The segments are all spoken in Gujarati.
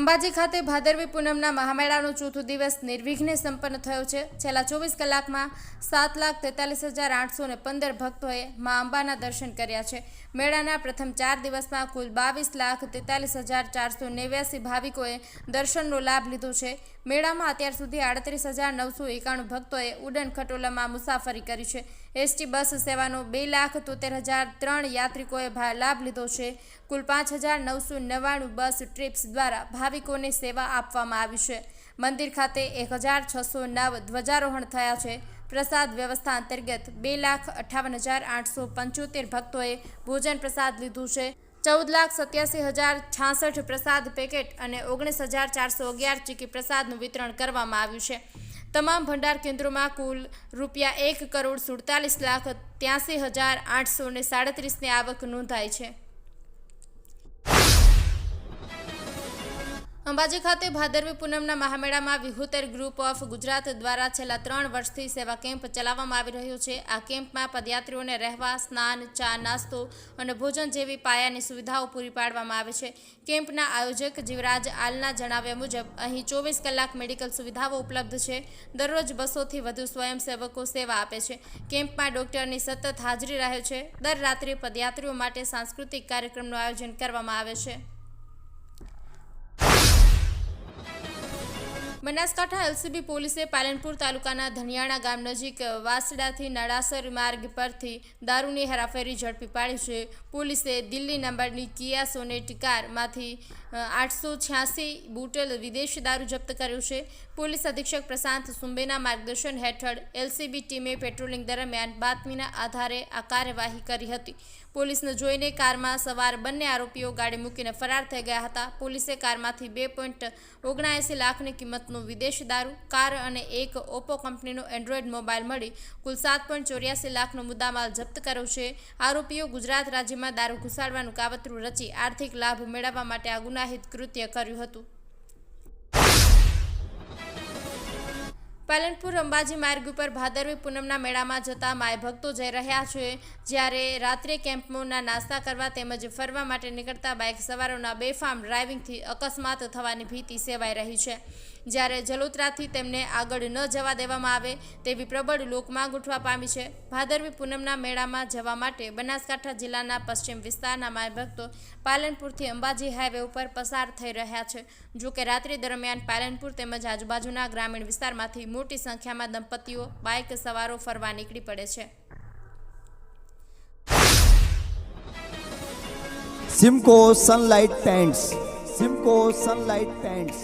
અંબાજી ખાતે ભાદરવી પૂનમના મહામેળાનો ચોથો દિવસ નિર્વિઘ્ને સંપન્ન થયો છે. છેલ્લા ચોવીસ કલાકમાં સાત લાખ તેતાલીસ હજાર આઠસો ને પંદર ભક્તોએ મા અંબાના દર્શન કર્યા છે. મેળાના પ્રથમ ચાર દિવસમાં કુલ બાવીસ લાખ તેતાલીસ હજાર ચારસો નેવ્યાસી ભાવિકોએ દર્શનનો લાભ લીધો છે. મેળામાં અત્યાર સુધી આડત્રીસ હજાર નવસો એકાણું ભક્તોએ ઉડન ખટોલામાં મુસાફરી કરી છે. એસટી બસ સેવાનો બે લાખ તોતેર હજાર ત્રણ યાત્રિકોએ લાભ લીધો છે. કુલ પાંચ હજાર નવસો નવ્વાણું બસ ટ્રીપ્સ દ્વારા ભાવિકોને સેવા આપવામાં આવી છે. મંદિર ખાતે એક હજાર છસો નવ ધ્વજારોહણ થયા છે. પ્રસાદ વ્યવસ્થા અંતર્ગત બે લાખ અઠ્ઠાવન હજાર આઠસો પંચોતેર ભક્તોએ ભોજન પ્રસાદ લીધું છે. ચૌદ લાખ સત્યાસી હજાર છાસઠ પ્રસાદ પેકેટ અને ઓગણીસ હજાર ચારસો અગિયાર ચીકી પ્રસાદનું વિતરણ કરવામાં આવ્યું છે. તમામ ભંડાર કેન્દ્રોમાં કુલ રૂપિયા એક કરોડ સુડતાલીસ લાખ ત્યાસી હજાર આઠસો ને સાડત્રીસની આવક નોંધાઈ છે. અંબાજી ખાતે ભાદરવી પૂનમના મહામેળામાં વિહુતેર ગ્રુપ ઓફ ગુજરાત દ્વારા છેલ્લા ત્રણ વર્ષથી સેવા કેમ્પ ચલાવવામાં આવી રહ્યો છે. આ કેમ્પમાં પદયાત્રીઓને રહેવા, સ્નાન, ચા, નાસ્તો અને ભોજન જેવી પાયાની સુવિધાઓ પૂરી પાડવામાં આવે છે. કેમ્પના આયોજક જીવરાજ આલના જણાવ્યા મુજબ, અહીં ચોવીસ કલાક મેડિકલ સુવિધાઓ ઉપલબ્ધ છે. દરરોજ બસોથી વધુ સ્વયંસેવકો સેવા આપે છે. કેમ્પમાં ડોક્ટરની સતત હાજરી રહે છે. દર રાત્રે પદયાત્રીઓ માટે સાંસ્કૃતિક કાર્યક્રમનું આયોજન કરવામાં આવે છે. બનાસકાંઠા એલસીબી પોલીસે પાલનપુર તાલુકાના ધનિયાણા ગામ નજીક વાસડાથી નડાસર માર્ગ પરથી દારૂની હેરાફેરી ઝડપી પાડી છે. પોલીસે દિલ્હી નંબરની કિયા સોનેટ કારમાંથી આઠસો છ્યાસી બોટલ વિદેશી દારૂ જપ્ત કર્યું છે. પોલીસ અધિક્ષક પ્રશાંત સુંબેના માર્ગદર્શન હેઠળ એલસીબી ટીમે પેટ્રોલિંગ દરમિયાન બાતમીના આધારે આ કાર્યવાહી કરી હતી. પોલીસને જોઈને કારમાં સવાર બંને આરોપીઓ ગાડી મૂકીને ફરાર થઈ ગયા હતા. પોલીસે કારમાંથી બે પોઈન્ટ ઓગણએંસી લાખની કિંમતનું વિદેશી દારૂ, કાર અને એક ઓપ્પો કંપનીનો એન્ડ્રોઈડ મોબાઈલ મળી કુલ સાત પોઈન્ટ ચોર્યાસી લાખનો મુદ્દામાલ જપ્ત કર્યો છે. આરોપીઓ ગુજરાત રાજ્યમાં દારૂ ઘુસાડવાનું કાવતરું રચી આર્થિક લાભ મેળવવા માટે આ ગુનાહિત કૃત્ય કર્યું હતું. પાલનપુર અંબાજી માર્ગ ઉપર ભાદરવી પૂનમના મેળામાં જતા માય ભક્તો જઈ રહ્યા છે. જ્યારે રાત્રે કેમ્પોના નાસ્તા કરવા તેમજ ફરવા માટે નીકળતા બાઇક સવારોના બેફામ ડ્રાઇવિંગથી અકસ્માત થવાની ભીતિ સેવાઈ રહી છે. જ્યારે જલોત્રાથી તેમને આગળ ન જવા દેવામાં આવે તેવી પ્રબળ લોકમાંગ ઉઠવા પામી છે. ભાદરવી પૂનમના મેળામાં જવા માટે બનાસકાંઠા જિલ્લાના પશ્ચિમ વિસ્તારના માય ભક્તો પાલનપુરથી અંબાજી હાઈવે ઉપર પસાર થઈ રહ્યા છે. જો કે રાત્રિ દરમિયાન પાલનપુર તેમજ આજુબાજુના ગ્રામીણ વિસ્તારમાંથી મોટી સંખ્યામાં દંપતીઓ બાઇક સવારો ફરવા નીકળી પડે છે. Simco Sunlight Paints Simco Sunlight Paints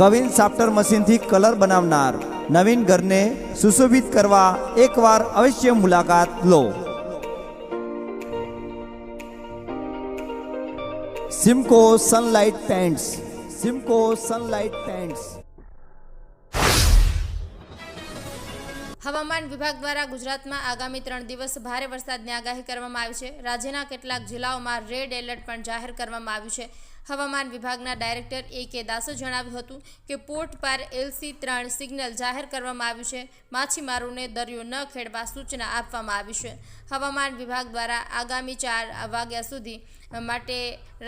queen સાફ્ટર મશીનથી કલર બનાવનાર નવીન ઘરને સુશોભિત કરવા એકવાર અવશ્ય મુલાકાત લો. Simco Sunlight Paints Simco Sunlight Paints હવામાન વિભાગ દ્વારા ગુજરાતમાં આગામી ત્રણ દિવસ ભારે વરસાદની આગાહી કરવામાં આવી છે. રાજ્યના કેટલાક જિલ્લાઓમાં રેડ એલર્ટ પણ જાહેર કરવામાં આવ્યું છે. હવામાન વિભાગના ડાયરેક્ટર એ કે દાસે જણાવ્યું હતું કે પોર્ટ પર એલસી ત્રણ સિગ્નલ જાહેર કરવામાં આવ્યું છે. માછીમારોને દરિયો ન ખેડવા સૂચના આપવામાં આવી છે. હવામાન વિભાગ દ્વારા આગામી ચાર વાગ્યા સુધી માટે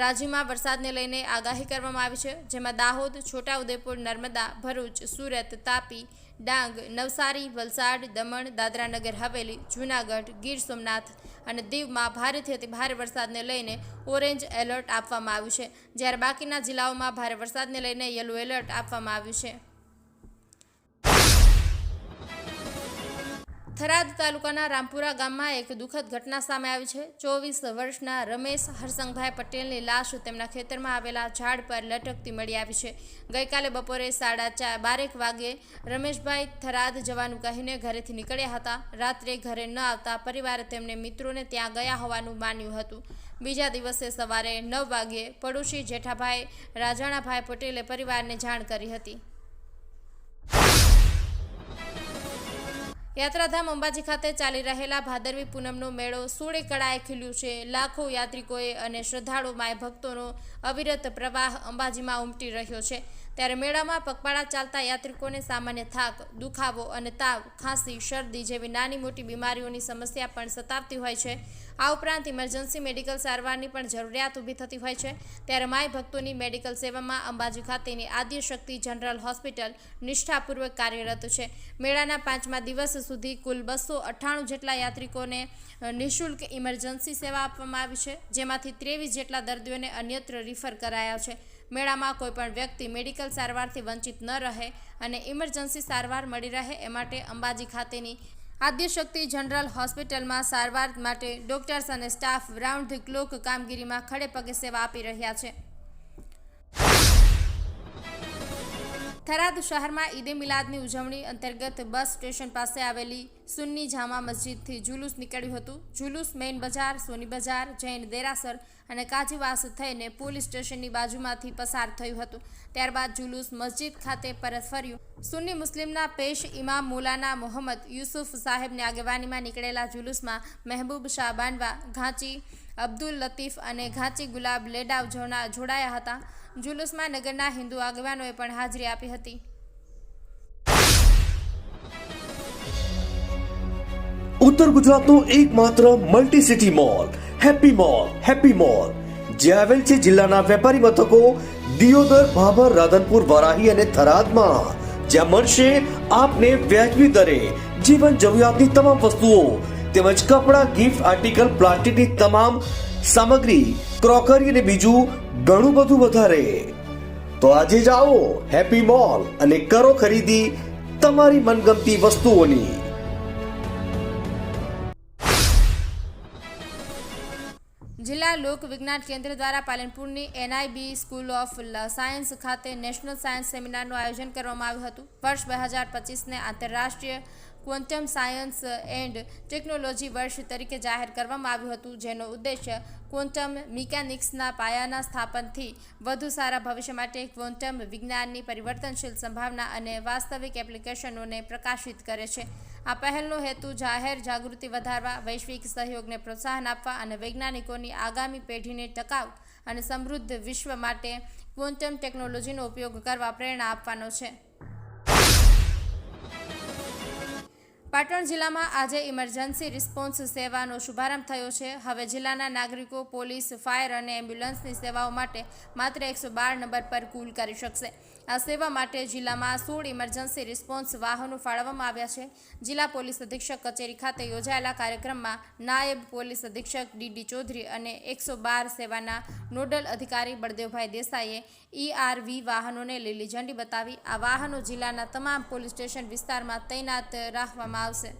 રાજ્યમાં વરસાદને લઈને આગાહી કરવામાં આવી છે, જેમાં દાહોદ, છોટાઉદેપુર, નર્મદા, ભરૂચ, સુરત, તાપી ડાંગ, નવસારી, વલસાડ, દમણ, દાદરાનગર, હવેલી, જૂનાગઢ, ગીર સોમનાથ અને દીવમાં ભારેથી અતિ ભારે વરસાદને લઈને ઓરેન્જ એલર્ટ આપવામાં આવ્યું છે. જ્યારે બાકીના જિલ્લાઓમાં ભારે વરસાદને લઈને યલો એલર્ટ આપવામાં આવ્યું છે. થરાદ તાલુકાના રામપુરા ગામમાં એક દુઃખદ ઘટના સામે આવી છે. ચોવીસ વર્ષના રમેશ હરસંગભાઈ પટેલની લાશ તેમના ખેતરમાં આવેલા ઝાડ પર લટકતી મળી આવી છે. ગઈકાલે બપોરે સાડા ચાર બારેક વાગે રમેશભાઈ થરાદ જવાનું કહીને ઘરેથી નીકળ્યા હતા. રાત્રે ઘરે ન આવતા પરિવારે તેમને મિત્રોને ત્યાં ગયા હોવાનું માન્યું હતું. બીજા દિવસે સવારે નવ વાગ્યે પડોશી જેઠાભાઈ, રાજાણાભાઈ પટેલે પરિવારને જાણ કરી હતી. યાત્રાધામ અંબાજી ખાતે ચાલી રહેલા ભાદરવી પૂનમનો મેળો સોળે કળાએ ખીલ્યું છે. લાખો યાત્રિકોએ અને શ્રદ્ધાળુ માય ભક્તોનો અવિરત પ્રવાહ અંબાજીમાં ઉમટી રહ્યો છે. ત્યારે મેળામાં પગપાળા ચાલતા યાત્રિકોને સામાન્ય થાક, દુખાવો અને તાવ, ખાંસી, શરદી જેવી નાની મોટી બીમારીઓની સમસ્યા પણ સતાવતી હોય છે. આ ઉપરાંત ઇમરજન્સી મેડિકલ સારવારની પણ જરૂરિયાત ઊભી થતી હોય છે. ત્યારે માય ભક્તોની મેડિકલ સેવામાં અંબાજી ખાતેની આદ્યશક્તિ જનરલ હોસ્પિટલ નિષ્ઠાપૂર્વક કાર્યરત છે. મેળાના પાંચમા દિવસ સુધી કુલ બસો અઠ્ઠાણું જેટલા યાત્રિકોને નિઃશુલ્ક ઇમરજન્સી સેવા આપવામાં આવી છે, જેમાંથી ત્રેવીસ જેટલા દર્દીઓને અન્યત્ર રિફર કરાયા છે. મેળામાં કોઈપણ વ્યક્તિ મેડિકલ સારવારથી વંચિત ન રહે અને ઇમરજન્સી સારવાર મળી રહે એ માટે અંબાજી ખાતેની આદ્યશક્તિ જનરલ હોસ્પિટલમાં સારવાર માટે ડોક્ટર્સ અને સ્ટાફ રાઉન્ડ ધી ક્લોક કામગીરીમાં ખડે પગે સેવા આપી રહ્યા છે. થરાદ શહેરમાં ઈદે મિલાદની ઉજવણી અંતર્ગત બસ સ્ટેશન પાસે આવેલી સુન્ની જામા મસ્જિદથી જુલુસ નીકળ્યું હતું. જુલુસ મેઇન બજાર, સોની બજાર, જૈન દેરાસર અને કાજીવાસ થઈને પોલીસ સ્ટેશનની બાજુમાંથી પસાર થયું હતું. ત્યારબાદ જુલુસ મસ્જિદ ખાતે પરત ફર્યું. સુન્ની મુસ્લિમના પેશ ઇમામ મુલાના મોહમ્મદ યુસુફ સાહેબની આગેવાનીમાં નીકળેલા જુલુસમાં મહેબૂબ શાહ બાંડવા ઘાંચી અબ્દુલ લતીફ અને ઘાંચી ગુલાબ લેડાવ જોડાયા હતા. જુલુસમાં નગરના હિન્દુ આગેવાનોએ પણ હાજરી આપી હતી. ઉત્તર ગુજરાતનું એકમાત્ર multi city mall happy mall happy mall જે આવેલ છે જિલ્લાના વેપારી મથકો દિયોદર, ભાભર, રાધનપુર, વરાહી અને થરાદમાં. જ્યાં મળશે આપને વ્યાજબી દરે જીવન જરૂરિયાતની તમામ વસ્તુઓ. તેમજ કપડાં, ગિફ્ટ, આર્ટિકલ, પ્લાસ્ટિકની તમામ સામગ્રી, ક્રોકરી અને બીજું ઘણું બધું વધારે. તો આજે જાઓ હેપી મોલ અને કરો ખરીદી તમારી મનગમતી વસ્તુઓની. જિલ્લા લોક વિજ્ઞાન કેન્દ્ર દ્વારા પાલનપુરની એનઆઈબી સ્કૂલ ઓફ સાયન્સ ખાતે નેશનલ સાયન્સ સેમિનારનું આયોજન કરવામાં આવ્યું હતું. વર્ષ બે હજાર પચીસને આંતરરાષ્ટ્રીય ક્વોન્ટમ સાયન્સ એન્ડ ટેકનોલોજી વર્ષ તરીકે જાહેર કરવામાં આવ્યું હતું, જેનો ઉદ્દેશ્ય ક્વોન્ટમ મિકેનિક્સના પાયાના સ્થાપનથી વધુ સારા ભવિષ્ય માટે ક્વોન્ટમ વિજ્ઞાનની પરિવર્તનશીલ સંભાવના અને વાસ્તવિક એપ્લિકેશનોને પ્રકાશિત કરે છે. આ પહેલનો હેતુ જાહેર જાગૃતિ વધારવા, વૈશ્વિક સહયોગને પ્રોત્સાહન આપવા અને વૈજ્ઞાનિકોની આગામી પેઢીને ટકાઉ અને સમૃદ્ધ વિશ્વ માટે ક્વોન્ટમ ટેકનોલોજીનો ઉપયોગ કરવા પ્રેરણા આપવાનો છે. પાટણ જિલ્લામાં આજે ઇમરજન્સી રિસ્પોન્સ સેવાનો શુભારંભ થયો છે. હવે જિલ્લાના નાગરિકો, પોલીસ, ફાયર અને એમ્બ્યુલન્સની સેવાઓ માટે માત્ર એકસો બાર નંબર પર કુલ કરી શકશે. આ સેવા માટે જિલ્લામાં સોળ ઇમરજન્સી રિસ્પોન્સ વાહનો ફાળવવામાં આવ્યા છે. જિલ્લા પોલીસ અધિક્ષક કચેરી ખાતે યોજાયેલા કાર્યક્રમમાં નાયબ પોલીસ અધિક્ષક ડીડી ચૌધરી અને એકસો બાર સેવાના નોડલ અધિકારી બળદેવભાઈ દેસાઈએ ઈઆરવી વાહનોને લીલી ઝંડી બતાવી, આ વાહનો જિલ્લાના તમામ પોલીસ સ્ટેશન વિસ્તારમાં તૈનાત રાખવામાં આવશે.